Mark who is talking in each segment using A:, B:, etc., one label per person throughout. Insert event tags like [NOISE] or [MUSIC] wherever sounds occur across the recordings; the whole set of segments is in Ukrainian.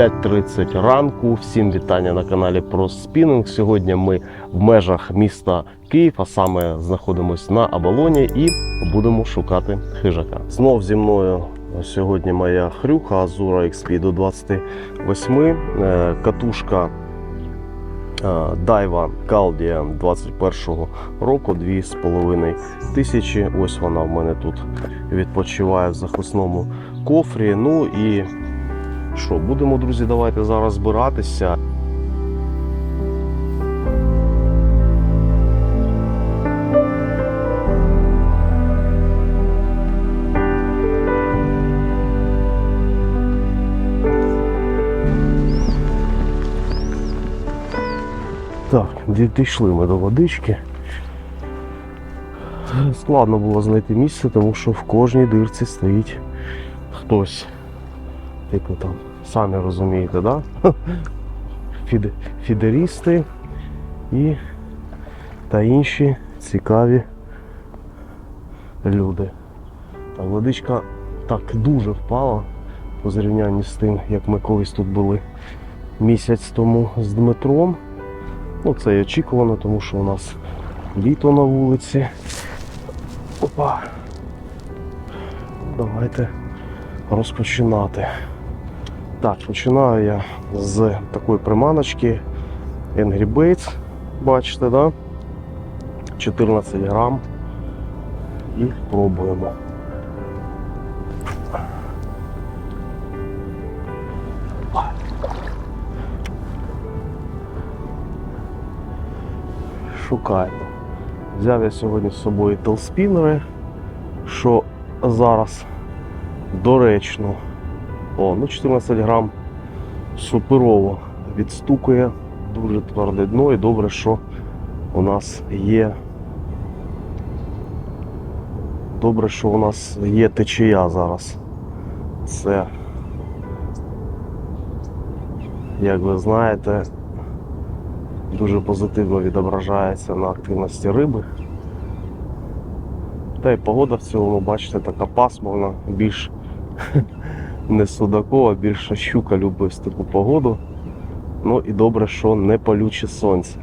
A: 5.30 ранку. Всім вітання на каналі про спінінг. Сьогодні ми в межах міста Київ, а саме знаходимося на Абалоні і будемо шукати хижака. Знов зі мною сьогодні моя хрюха Азура XP до 28, е, катушка е, Дайва Калдія 21 року, 2,5 тисячі. Ось вона в мене тут відпочиває в захисному кофрі. Ну і що, будемо, друзі, давайте зараз збиратися. Так, дійшли ми до водички. Складно було знайти місце, тому що в кожній дирці стоїть хтось. Типу там, самі розумієте, да? [LAUGHS] Фід, фідерісти і та інші цікаві люди. Так, водичка так дуже впала по зрівнянні з тим, як ми колись тут були місяць тому з Дмитром. Ну, це і очікувано, тому що у нас літо на вулиці. Опа. Давайте розпочинати. Так, починаю я з такої приманочки Angry Baits, бачите, да? 14 грам. І пробуємо. Шукаємо. Взяв я сьогодні з собою телспінери, що зараз доречно. О, ну 14 грам суперово відстукує, дуже тверде дно і добре, що у нас є. Добре, що у нас є течія зараз. Це, як ви знаєте, дуже позитивно відображається на активності риби. Та й погода в цілому, бачите, така пасмурна, більш не судакова, більше щука любить таку погоду. Ну і добре, що не палюче сонце.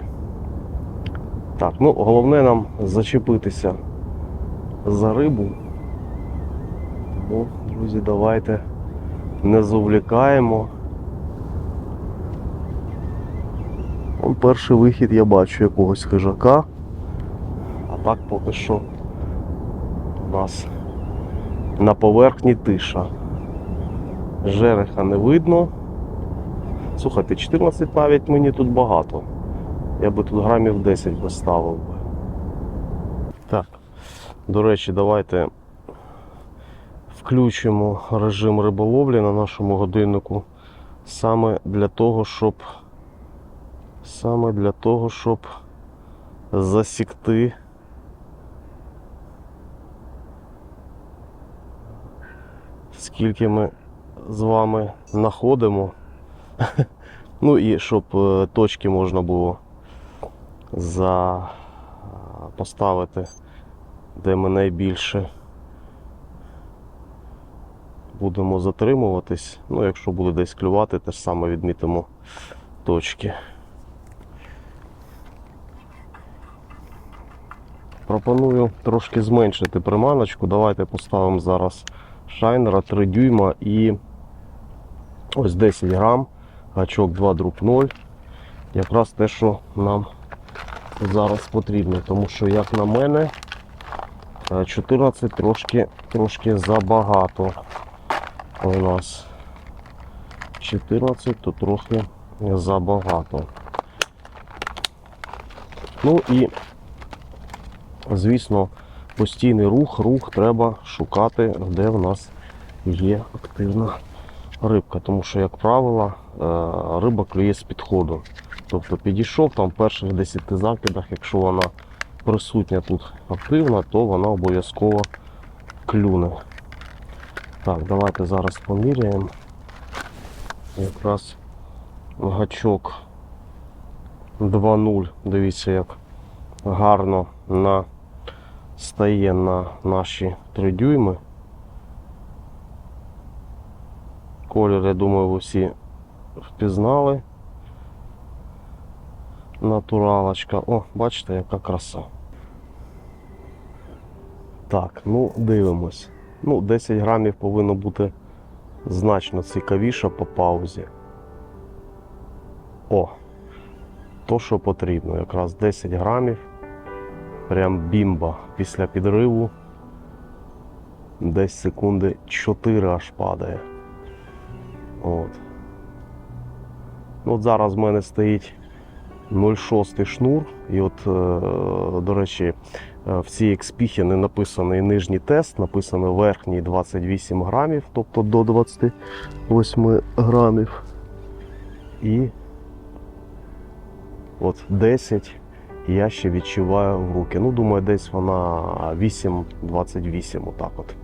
A: Так, ну головне нам зачепитися за рибу. Тому, друзі, давайте не завлікаємо. Вон перший вихід я бачу якогось хижака. А так поки що у нас на поверхні тиша. Жереха не видно. Слухайте, 14 навіть мені тут багато. Я би тут грамів 10 би ставив би. Так, до речі, давайте включимо режим риболовлі на нашому годиннику саме для того, щоб саме для того, щоб засікти скільки ми з вами знаходимо. [LAUGHS] Ну і щоб е, точки можна було за... поставити, де ми найбільше будемо затримуватись. Ну, якщо буде десь клювати, теж саме відмітимо точки. Пропоную трошки зменшити приманочку. Давайте поставимо зараз шайнера 3 дюйма і ось 10 грам, гачок 2 друг 0. Якраз те, що нам зараз потрібно, тому що, як на мене, е, 14 трошки, трошки забагато у нас. 14 то трохи забагато. Ну і звісно, постійний рух, рух треба шукати, де в нас є активна рибка. Тому що, як правило, е, риба клює з підходу. Тобто підійшов там в перших 10 закидах, якщо вона присутня тут активна, то вона обов'язково клюне. Так, давайте зараз поміряємо. Якраз гачок 2.0. Дивіться, як гарно на стає на наші 3 дюйми. Колір, я думаю, всі впізнали. Натуралочка. О, бачите, яка краса. Так, ну дивимось. Ну, 10 грамів повинно бути значно цікавіше по паузі. О, то, що потрібно. Якраз 10 грамів. Прям бімба після підриву. Десь секунди 4 аж падає. От. Ну, от зараз в мене стоїть 0,6 шнур. І от, е, до речі, е, в цій експіхі не написаний нижній тест, написано верхній 28 грамів, тобто до 28 грамів. І от 10 я ще відчуваю в руки. Ну, думаю, десь вона 8-28, отак от.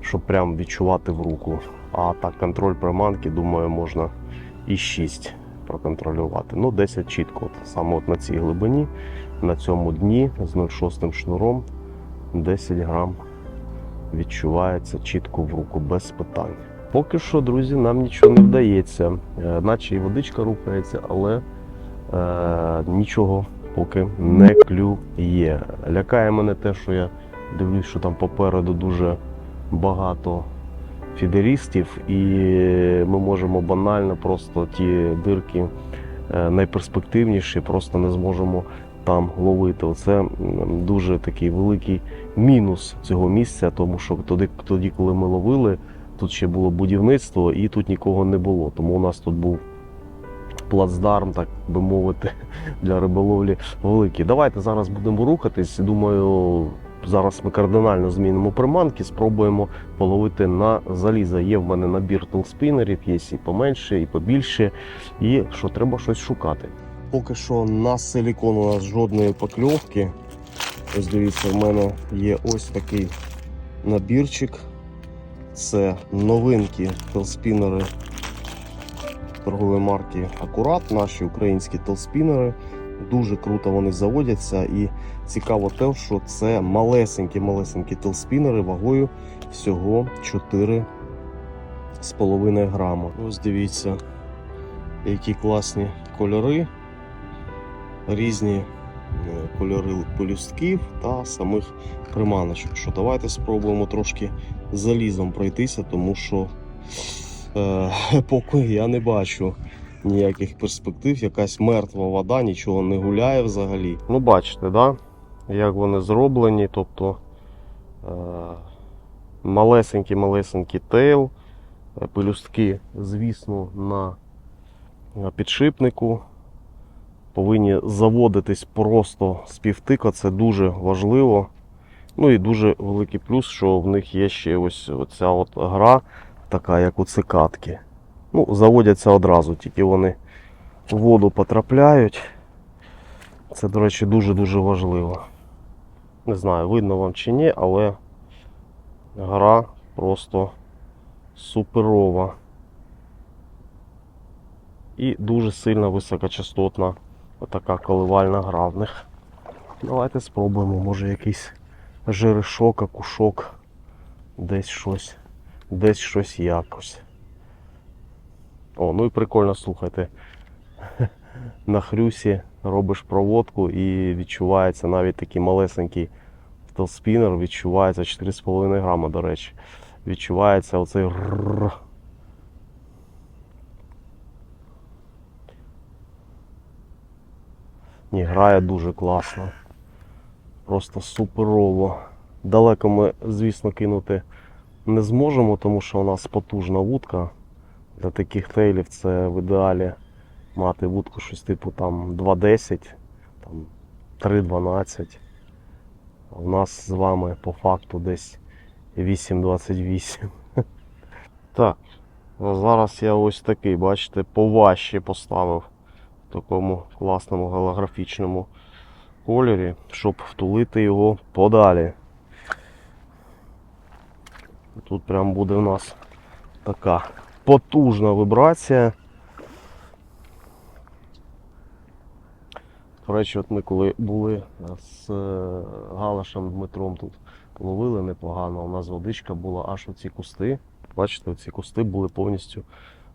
A: Щоб прям відчувати в руку. А так, контроль приманки, думаю, можна і 6 проконтролювати. Ну, 10 чітко. От, саме от на цій глибині, на цьому дні з 0,6 шнуром 10 грам відчувається чітко в руку, без питань. Поки що, друзі, нам нічого не вдається. Е, Наче і водичка рухається, але е, нічого поки не клює. Лякає мене те, що я дивлюсь, що там попереду дуже багато фідерістів, і ми можемо банально просто ті дирки е, найперспективніші, просто не зможемо там ловити. Оце дуже такий великий мінус цього місця, тому що тоді, тоді коли ми ловили, тут ще було будівництво і тут нікого не було. Тому у нас тут був плацдарм, так би мовити, [LAUGHS] для риболовлі великий. Давайте зараз будемо рухатись. Думаю, зараз ми кардинально змінимо приманки, спробуємо половити на залізо. Є в мене набір толспінерів, є і поменше, і побільше. І що треба щось шукати. Поки що на силікон у нас жодної покльовки. Ось дивіться, в мене є ось такий набірчик. Це новинки телспінери торгової марки Акурат, наші українські телспінери. Дуже круто вони заводяться і цікаво те, що це малесенькі-малесенькі телспінери вагою всього 4,5 грама. Ось дивіться, які класні кольори, різні е, кольори полюстків та самих приманочок. Що давайте спробуємо трошки залізом пройтися, тому що е, [LAUGHS] поки я не бачу ніяких перспектив, якась мертва вода, нічого не гуляє взагалі. Ну, бачите, да? Як вони зроблені, тобто е, малесенький-малесенький тейл, е, пелюстки, звісно, на на підшипнику. Повинні заводитись просто з півтика, це дуже важливо. Ну і дуже великий плюс, що в них є ще ось оця от гра, така як у цикатки. Ну, заводяться одразу, тільки вони в воду потрапляють. Це, до речі, дуже-дуже важливо. Не знаю, видно вам чи ні, але гра просто суперова. І дуже сильна високочастотна така коливальна гра в них. Давайте спробуємо, може якийсь жерешок, акушок, десь щось, десь щось якось. О, ну і прикольно, слухайте. [LAUGHS] На хрюсі робиш проводку і відчувається навіть такий малесенький телспінер, відчувається 4,5 грама, до речі. Відчувається оцей. Ні, грає дуже класно. Просто суперово. Далеко ми, звісно, кинути не зможемо, тому що у нас потужна вудка. Для таких тейлів це в ідеалі мати вудку щось типу там 2.10, там 3.12. А У нас з вами по факту десь 8.28. [LAUGHS] Так, а зараз я ось такий, бачите, поважче поставив в такому класному голографічному кольорі, щоб втулити його подалі. Тут прям буде у нас така потужна вибрація. До речі, от ми коли були з е, Галашем Дмитром тут ловили непогано, у нас водичка була аж оці кусти. Бачите, ці кусти були повністю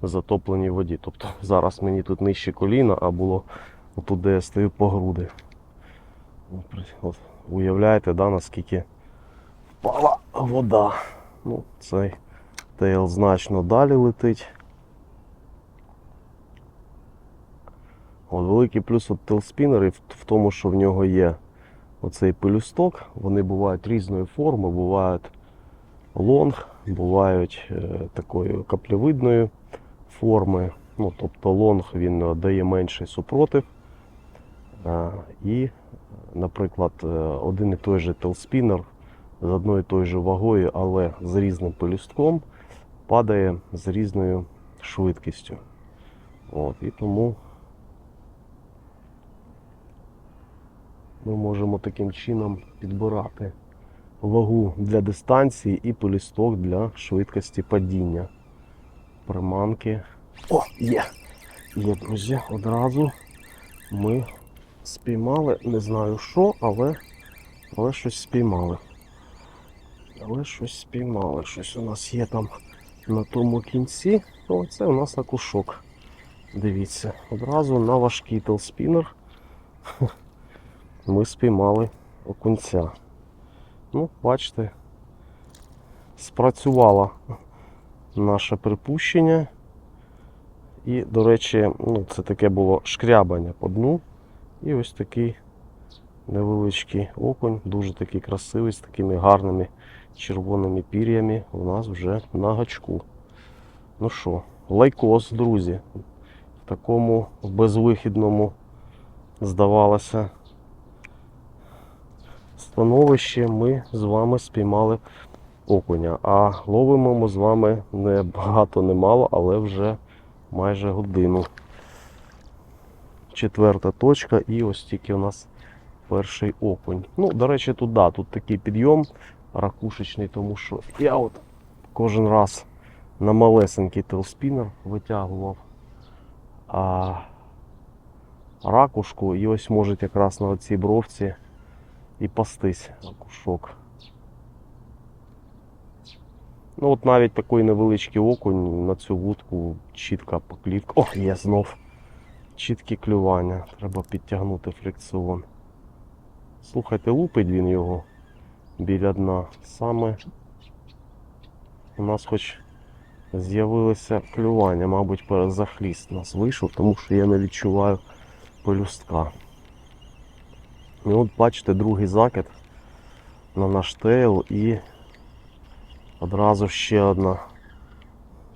A: затопленій воді. Тобто [LAUGHS] зараз мені тут нижче коліна, а було тут, де я стою по груди. От, уявляєте, да, наскільки впала вода. Ну, цей тейл значно далі летить. От, великий плюс от тейлспінерів в тому, що в нього є оцей пелюсток. Вони бувають різної форми, бувають лонг, бувають е, такої каплевидної форми. Ну, тобто лонг він дає менший супротив. Е, і, наприклад, е, один і той же телспінер з одною і тою же вагою, але з різним пелюстком падає з різною швидкістю. От, і тому ми можемо таким чином підбирати вагу для дистанції і полісток для швидкості падіння. Приманки. О, є! Є, друзі, одразу ми спіймали, не знаю що, але, але щось спіймали. Але щось спіймали. Щось у нас є там на тому кінці. О, це у нас акушок. Дивіться, одразу на важкий телспінер ми спіймали окунця. Ну, бачите, спрацювало наше припущення. І, до речі, ну, це таке було шкрябання по дну. І ось такий невеличкий окунь, дуже такий красивий, з такими гарними червоними пір'ями у нас вже на гачку. Ну що, лайкос, друзі. В такому безвихідному, здавалося, становище ми з вами спіймали окуня. А ловимо ми з вами не багато, не мало, але вже майже годину. Четверта точка, і ось тільки у нас перший окунь. Ну, до речі, тут да, тут такий підйом ракушечний, тому що я от кожен раз на малесенький телспінер витягував а, ракушку, і ось може якраз на цій бровці і пастись ракушок. Ну от навіть такий невеличкий окунь на цю вудку чітка поклітка. О, є знов. Чіткі клювання. Треба підтягнути фрикціон. Слухайте, лупить він його біля дна. Саме у нас хоч з'явилося клювання, мабуть, за хліст нас вийшов, тому що я не відчуваю пелюстка. І от бачите другий закид на наш тейл і одразу ще одна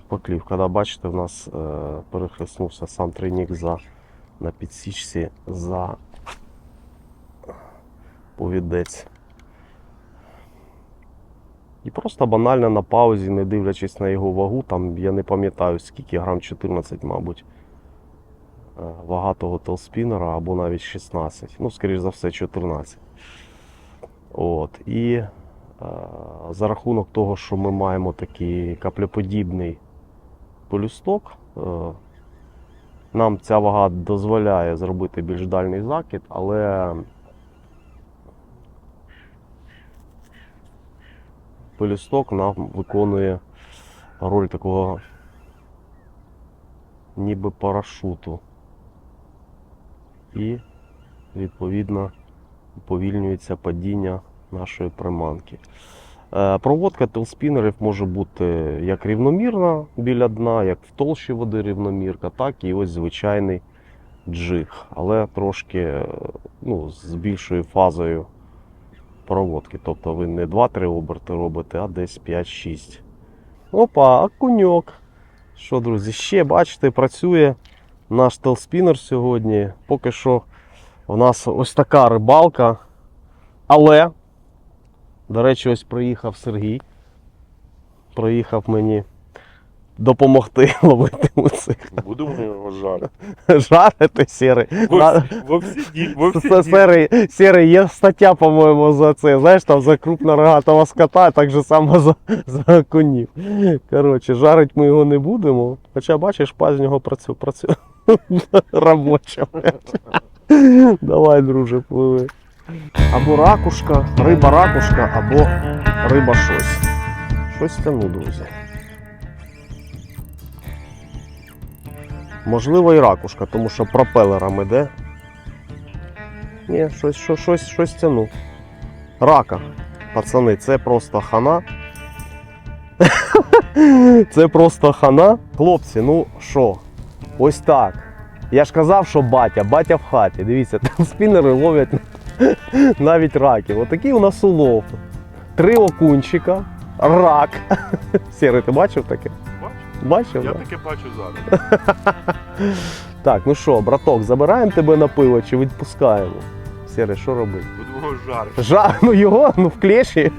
A: поклівка. Да, бачите, в нас е, перехреснувся сам тройник за, на підсічці за повідець. І просто банально на паузі, не дивлячись на його вагу, там я не пам'ятаю скільки, грам 14, мабуть. Е, Вага того телспінера або навіть 16. Ну, скоріш за все, 14. От. І е, за рахунок того, що ми маємо такий каплеподібний полюсток, е, нам ця вага дозволяє зробити більш дальній закид, але пелюсток нам виконує роль такого ніби парашуту. І відповідно уповільнюється падіння нашої приманки. Е, Проводка телспінерів може бути як рівномірна біля дна, як в толщі води рівномірка, так і ось звичайний джиг, але трошки е, ну, з більшою фазою проводки. Тобто ви не 2-3 оберти робите, а десь 5-6. Опа, окуньок. Що, друзі, ще бачите, працює наш телспінер сьогодні. Поки що у нас ось така рибалка. Але, до речі, ось приїхав Сергій. Приїхав мені допомогти [LAUGHS] ловити муцик.
B: Будемо його жарити.
A: Жарити сірий. Серий, серий, є стаття, по-моєму, за це. Знаєш, там за крупнорогатого скота, так же само за, за конів. Коротше, жарить ми його не будемо. Хоча, бачиш, паз з нього працює. [LAUGHS] Робоча. Давай, друже, пливи. Або ракушка, риба ракушка, або риба щось. Щось тяну, друзі. Можливо, і ракушка, тому що пропелером іде. Ні, щось, щось, щось, щось тяну. Рака. Пацани, це просто хана. [LAUGHS] Це просто хана. Хлопці, ну що, ось так. Я ж казав, що батя, батя в хаті. Дивіться, [LAUGHS] там спінери ловлять [LAUGHS] навіть раків. Отакий у нас улов. Три окунчика, рак. [LAUGHS] Сірий, ти бачив таке?
B: Бачиш?
A: Бачив?
B: Я
A: да?
B: таке бачу зараз.
A: Так, ну що, браток, забираємо тебе на пиво чи відпускаємо? Сірий, що робити?
B: Будемо жарити.
A: Жа, ну його ну, в клеші.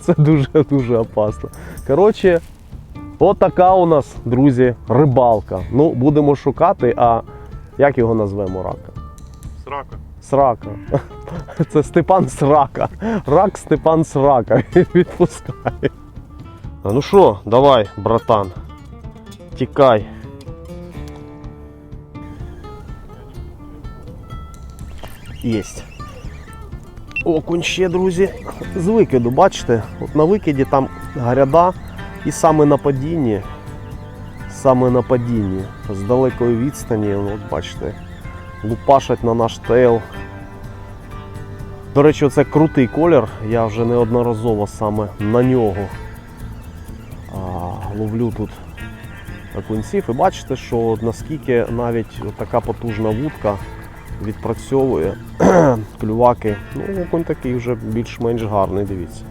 A: Це дуже дуже опасно. Коротше, от така у нас, друзі, рибалка. Ну, будемо шукати, а як його назвемо рака?
B: Срака.
A: Срака. [LAUGHS] Це Степан Срака. Рак Степан Срака. [LAUGHS] Відпускає. Ну що, давай, братан. Тікай. Єсть. Окунь ще, друзі, з викиду, бачите? От на викиді там гряда і саме на падінні. Саме на падінні. З далекої відстані, от бачите, лупашать на наш тейл. До речі, це крутий колір. Я вже неодноразово саме на нього а, ловлю тут окунців. І бачите, що наскільки навіть така потужна вудка відпрацьовує [CLEARS THROAT] клюваки. Ну, окунь такий вже більш-менш гарний, дивіться.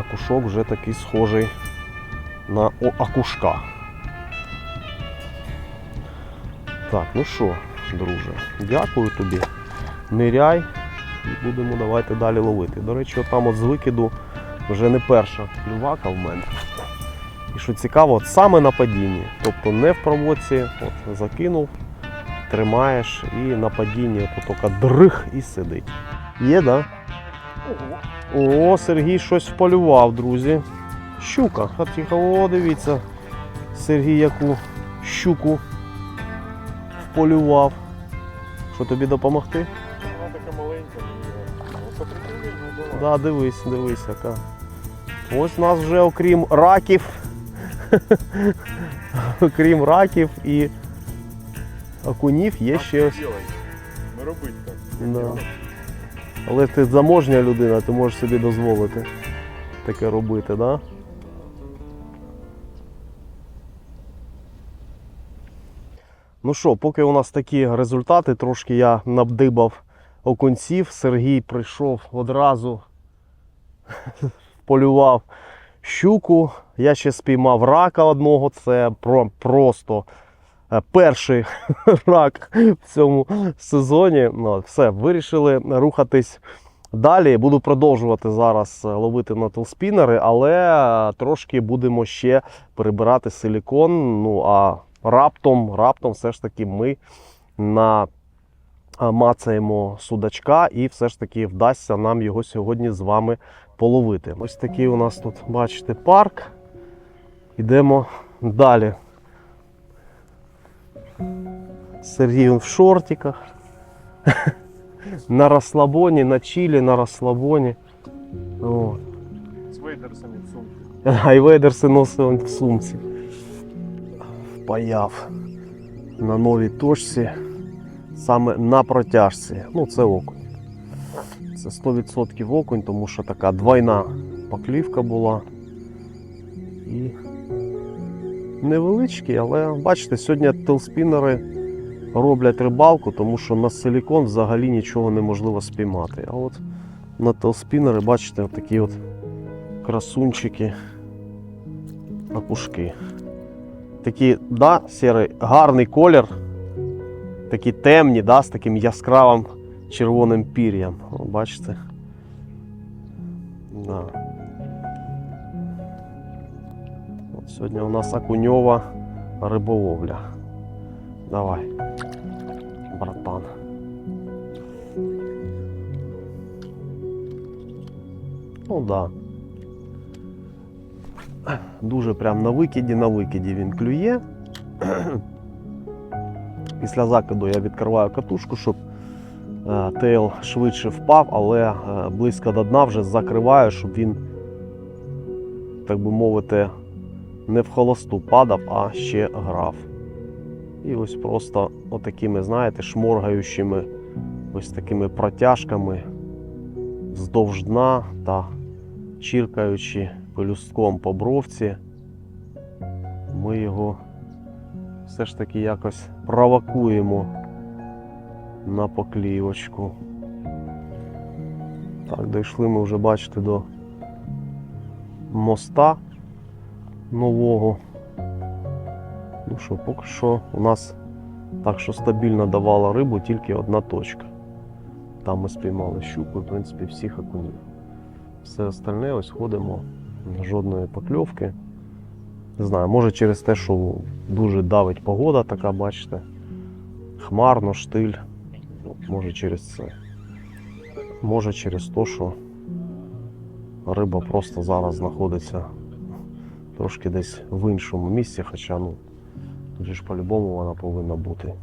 A: Акушок вже такий схожий на акушка. Так, ну що, друже, дякую тобі. Ниряй і будемо давайте далі ловити. До речі, там от з викиду вже не перша клювака в мене. І що цікаво, от саме на падінні. Тобто не в проводці, от закинув, тримаєш і на падінні от тільки дрих і сидить. Є? Да? О, Сергій щось вполював, друзі. Щука. О, дивіться. Сергій яку щуку вполював. Що тобі допомогти?
B: Вона така маленька. Ну, ну.
A: Да, дивись, дивись, яка. Ось у нас вже окрім раків. [LAUGHS] окрім раків і окунів є ще ось.
B: Не робить так.
A: Да. Але ти заможня людина, ти можеш собі дозволити таке робити, да? Ну що, поки у нас такі результати, трошки я набдибав окунців. Сергій прийшов одразу, [LAUGHS] полював щуку. Я ще спіймав рака одного. Це про, просто перший [LAUGHS] рак в цьому сезоні. Ну, все, вирішили рухатись далі. Буду продовжувати зараз е, ловити на телспінери, але е, трошки будемо ще перебирати силікон. Ну а раптом, раптом все ж таки ми на мацаємо судачка, і все ж таки вдасться нам його сьогодні з вами половити. Ось такий у нас тут, бачите, парк. Йдемо далі. Сергій в шортиках. [LAUGHS] На розслабоні, на чилі, на розслабоні. О.
B: З вейдерсами в сумці. [LAUGHS]
A: Айвейдерси носив в сумці. Впаяв на новій точці, саме на протяжці. Ну, це окунь. Це 100% окунь, тому що така двойна поклівка була. І невеличкий, але бачите, сьогодні телспінери роблять рибалку, тому що на силікон взагалі нічого неможливо спіймати. А от на телспінери, бачите, такі от красунчики опушки. Такі, да, сірий, гарний колір. Такі темні, да, з таким яскравим червоним пір'ям. Бачите? Да. Сьогодні у нас окуньова риболовля. Давай, братан. Ну да. Дуже прям на викиді, на викиді він клює. [CLEARS THROAT] Після закиду я відкриваю катушку, щоб е, тейл швидше впав, але е, близько до дна вже закриваю, щоб він, так би мовити, не в холосту падав, а ще грав. І ось просто отакими, знаєте, шморгаючими ось такими протяжками вздовж дна та чіркаючи пелюстком по бровці, ми його все ж таки якось провокуємо на поклівочку. Так, дійшли ми вже, бачите, до моста нового. Ну що, поки що у нас так, що стабільно давала рибу тільки одна точка. Там ми спіймали щуку, в принципі, всіх окунів. Все остальне ось ходимо, жодної покльовки. Не знаю, може через те, що дуже давить погода така, бачите. Хмарно, штиль. Може через це. Може через те, що риба просто зараз знаходиться трошки десь в іншому місці, хоча ну, тут же ж по-любому вона повинна бути.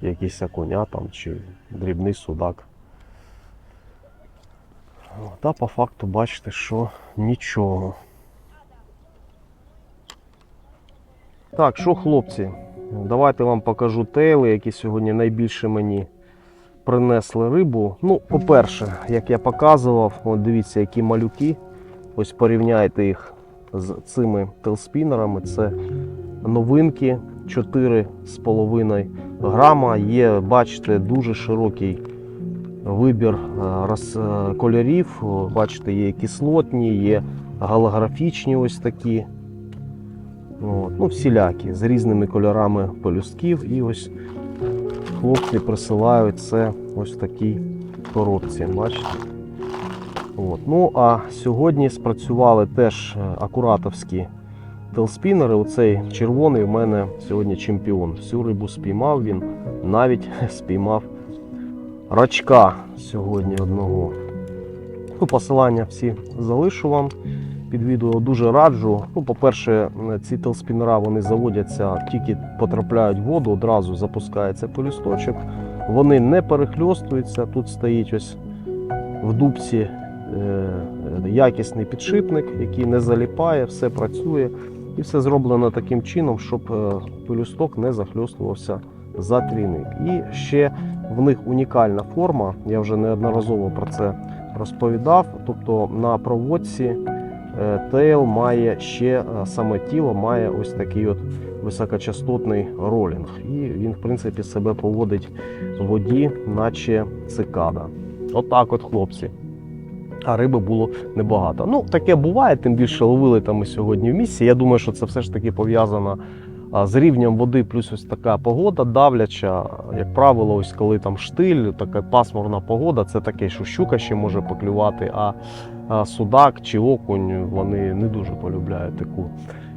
A: Якийсь окуня там чи дрібний судак. Та по факту бачите, що нічого. Так, що, хлопці, давайте вам покажу тейли, які сьогодні найбільше мені принесли рибу. Ну, по-перше, як я показував, от дивіться, які малюки. Ось порівняйте їх з цими телспінерами. Це новинки 4,5 грама. Є, бачите, дуже широкий вибір е, е, кольорів. Бачите, є кислотні, є голографічні ось такі. От, ну, всілякі, з різними кольорами пелюстків. І ось хлопці присилають це ось в такій коробці. Бачите? От. Ну, а сьогодні спрацювали теж е, акуратовські телспінери. Оцей червоний в мене сьогодні чемпіон. Всю рибу спіймав він, навіть [LAUGHS] спіймав рачка сьогодні одного. Ну, посилання всі залишу вам під відео. Дуже раджу. Ну, по-перше, ці телспінера вони заводяться, тільки потрапляють в воду, одразу запускається полісточок. Вони не перехльостуються. Тут стоїть ось в дубці якісний підшипник, який не заліпає, все працює. І все зроблено таким чином, щоб е, пелюсток не захльостувався за трійник. І ще в них унікальна форма, я вже неодноразово про це розповідав. Тобто на проводці е, тейл має ще е, саме тіло має ось такий от високочастотний ролінг. І він, в принципі, себе поводить в воді, наче цикада. Отак, от, хлопці. А риби було небагато. Ну, таке буває, тим більше ловили там ми сьогодні в місці. Я думаю, що це все ж таки пов'язано з рівнем води, плюс ось така погода давляча. Як правило, ось коли там штиль, така пасмурна погода, це таке, що щука ще може поклювати, а судак чи окунь вони не дуже полюбляють таку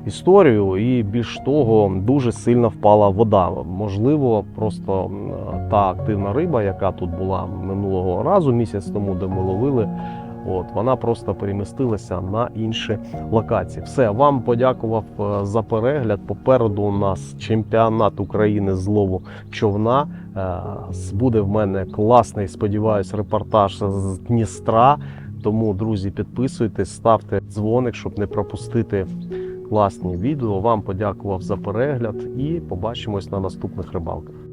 A: історію. І більш того, дуже сильно впала вода. Можливо, просто та активна риба, яка тут була минулого разу, місяць тому, де ми ловили. От, вона просто перемістилася на інші локації. Все, вам подякував е, за перегляд. Попереду у нас чемпіонат України з лову човна. Е, Буде в мене класний, сподіваюсь, репортаж з Дністра. Тому, друзі, підписуйтесь, ставте дзвоник, щоб не пропустити класні відео. Вам подякував за перегляд і побачимось на наступних рибалках.